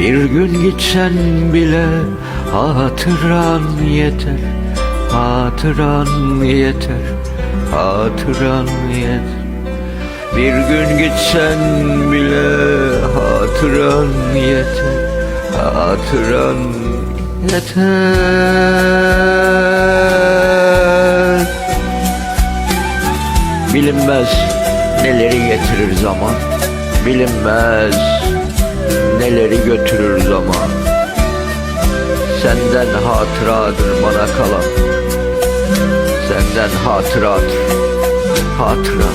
Bir gün gitsen bile Hatıran yeter Hatıran yeter Hatıran yeter. Bir gün gitsen bile hatıran yeter Hatıran yeter. Bilinmez neleri getirir zaman Bilinmez neleri götürür zaman? Senden hatıradır bana kalan. Senden hatıradır Hatıra.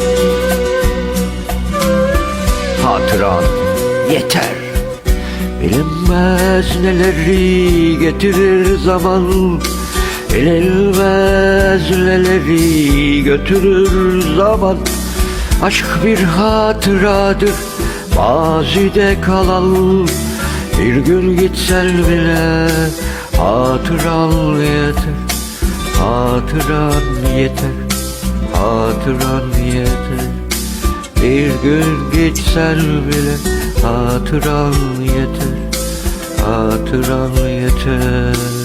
Hatıran yeter. Bilinmez neleri getirir zaman. Bilinmez neleri götürür zaman. Aşk bir hatıradır mazide kalan Bir gün gitsen bile hatıran yeter Hatıran yeter Hatıran yeter. Bir gün gitsen bile hatıran yeter Hatıran yeter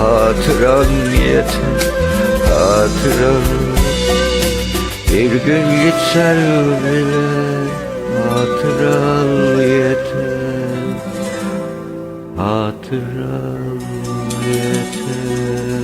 hatıran yeter Hatıran Bir gün gitsen bile hatıran yeter Hatıran yeter